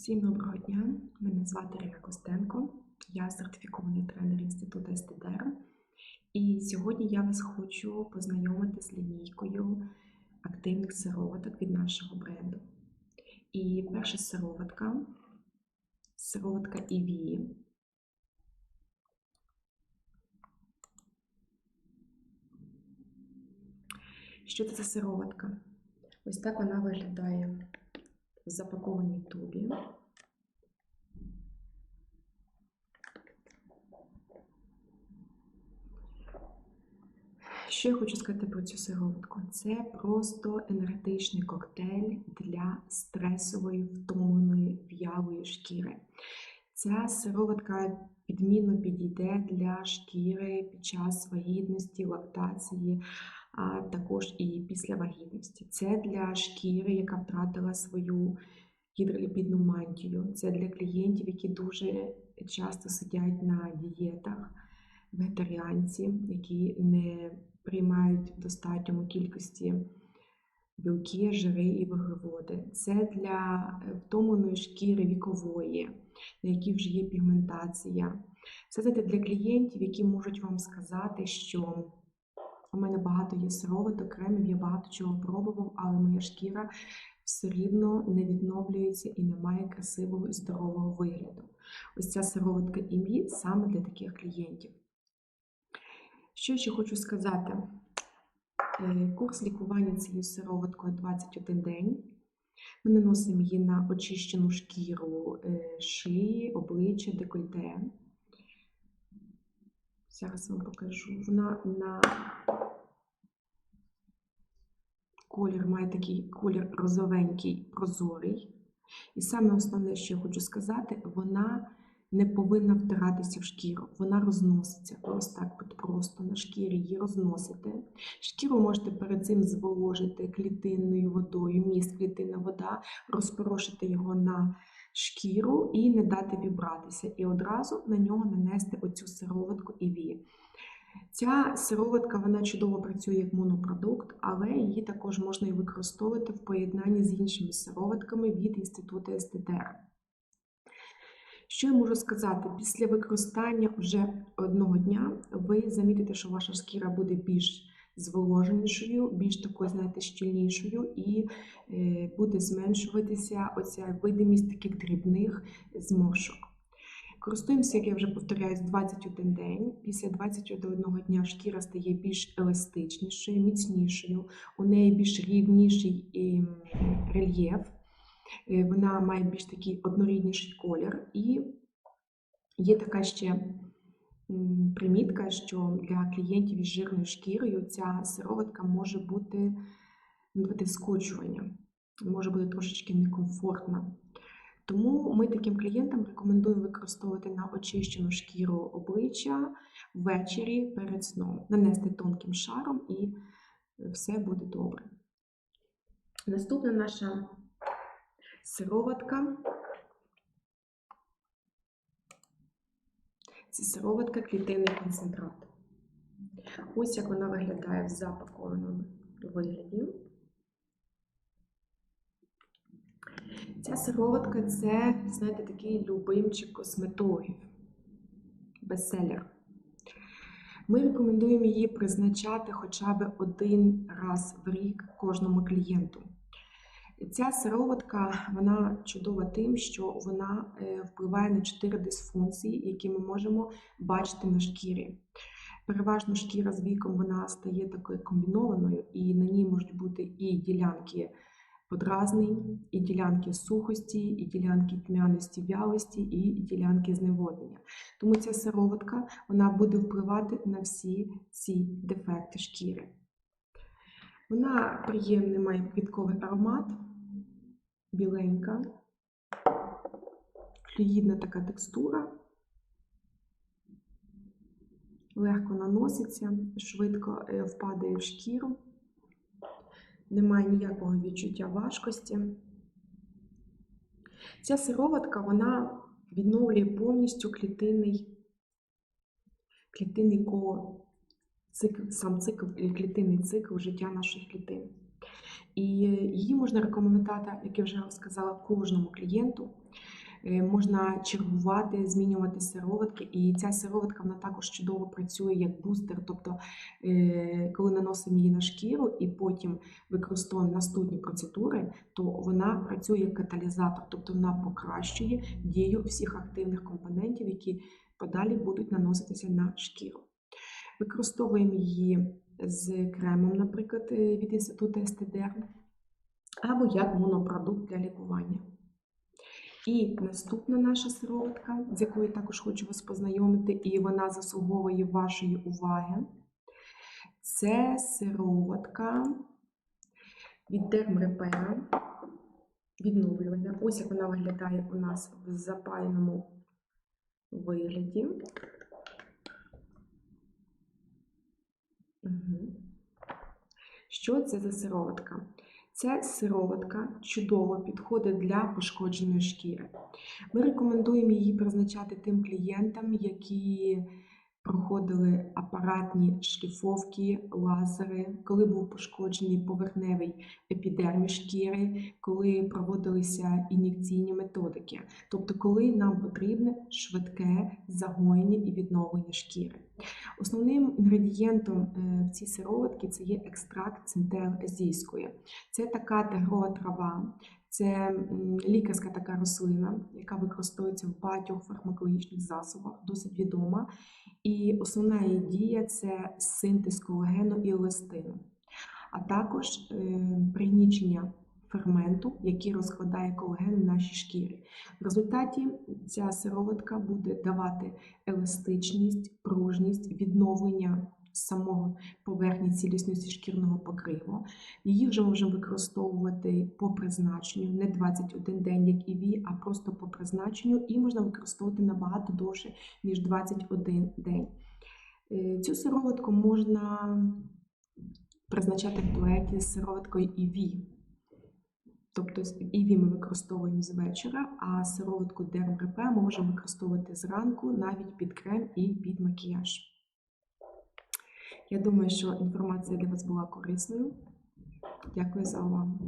Всім доброго дня! Мене звати Ірина Костенко, я сертифікований тренер Інституту СТДР. І сьогодні я вас хочу познайомити з лінійкою активних сироваток від нашого бренду. І перша сироватка сироватка EV. Що це за сироватка? Ось так вона виглядає в запакованій тубі. Що я хочу сказати про цю сироватку? Це просто енергетичний коктейль для стресової, втомленої, в'ялої шкіри. Ця сироватка відмінно підійде для шкіри під час вагітності, лактації, а також і після вагітності. Це для шкіри, яка втратила свою гідроліпідну мантію. Це для клієнтів, які дуже часто сидять на дієтах, вегетаріанці, які не приймають в достатньому кількості білки, жири і вуглеводи. Це для втомленої шкіри вікової, на якій вже є пігментація. Це для клієнтів, які можуть вам сказати, що у мене багато є сироваток, кремів, я багато чого пробував, але моя шкіра все рівно не відновлюється і не має красивого і здорового вигляду. Ось ця сироватка ім'ї саме для таких клієнтів. Що ще хочу сказати? Е, курс лікування цією сироваткою 21 день. Ми наносимо її на очищену шкіру е, шиї, обличчя, декольте. Зараз вам покажу. Вона на колір має такий колір розовенький, прозорий. І саме основне, що я хочу сказати, вона не повинна втиратися в шкіру, вона розноситься. Ось так просто на шкірі її розносите. Шкіру можете перед цим зволожити клітинною водою, міст клітинна вода, розпорошити його на шкіру і не дати вібратися. І одразу на нього нанести оцю сироватку і вії. Ця сироватка вона чудово працює як монопродукт, але її також можна і використовувати в поєднанні з іншими сироватками від Інституту СТДР. Що я можу сказати? Після використання вже одного дня ви замітите, що ваша шкіра буде більш зволоженішою, більш такою, знаєте, щільнішою, і е, буде зменшуватися оця видимість таких дрібних зморшок. Користуємося, як я вже повторяюсь, 21 день. Після 21 дня шкіра стає більш еластичнішою, міцнішою, у неї більш рівніший рельєф, е, вона має більш такий однорідніший колір. І є така ще примітка, що для клієнтів із жирною шкірою ця сироватка може бути бути скочуванням, може бути трошечки некомфортна. Тому ми таким клієнтам рекомендуємо використовувати на очищену шкіру обличчя ввечері перед сном, нанести тонким шаром і все буде добре. Наступна наша сироватка. Це сироватка клітинний концентрат. Ось як вона виглядає в запакованому вигляді. Ця сироватка це, знаєте, такий любимчик косметологів, бестселер. Ми рекомендуємо її призначати хоча б один раз в рік кожному клієнту. Ця сироватка вона чудова тим, що вона е, впливає на чотири дисфункції, які ми можемо бачити на шкірі. Переважно шкіра з віком вона стає такою комбінованою, і на ній можуть бути і ділянки подразнень, і ділянки сухості, і ділянки тьмяності, вялості, і ділянки зневоднення. Тому ця сироватка вона буде впливати на всі ці дефекти шкіри. Вона приємний має квітковий аромат, біленька, флюїдна така текстура, легко наноситься, швидко е, впадає в шкіру немає ніякого відчуття важкості. Ця сироватка вона відновлює повністю клітинний клітинний коло, цикл, сам цикл клітинний цикл життя наших клітин. І її можна рекомендувати, як я вже сказала, кожному клієнту. Е, Можна чергувати, змінювати сироватки, і ця сироватка вона також чудово працює як бустер. Тобто, е, коли наносимо її на шкіру і потім використовуємо наступні процедури, то вона працює як каталізатор, тобто вона покращує дію всіх активних компонентів, які подалі будуть наноситися на шкіру. Використовуємо її з кремом, наприклад, е, від інституту Естедерм, або як монопродукт для лікування. І наступна наша сироватка, з якою я також хочу вас познайомити, і вона заслуговує вашої уваги. Це сироватка від Дермрепера відновлювальна. Ось як вона виглядає у нас в запаяному вигляді. Мгм. Що це за сироватка? Ця сироватка чудово підходить для пошкодженої шкіри. Ми рекомендуємо її призначати тим клієнтам, які проходили апаратні шліфовки, лазери, коли був пошкоджений поверхневий епідерміс шкіри, коли проводилися ін'єкційні методики, тобто коли нам потрібне швидке загоєння і відновлення шкіри. Основним інгредієнтом е, в цій сироватці це є екстракт центел азійської. Це така тигрова трава, це лікарська така рослина, яка використовується в багатьох фармакологічних засобах, досить відома. І основна її дія це синтез колагену і еластину, а також е, пригнічення ферменту, який розкладає колаген в нашій шкірі. В результаті ця сироватка буде давати еластичність, пружність, відновлення самого поверхні цілісності шкірного покриву. Її вже можемо використовувати по призначенню, не 21 день, як і ві, а просто по призначенню, і можна використовувати набагато довше, ніж 21 день. Е, Цю сироватку можна призначати в дуеті з сироваткою ІВІ. Тобто ІВІ ми використовуємо з вечора, а сироватку ДРП можемо використовувати зранку навіть під крем і під макіяж. Я думаю, що інформація для вас була корисною. Дякую за увагу.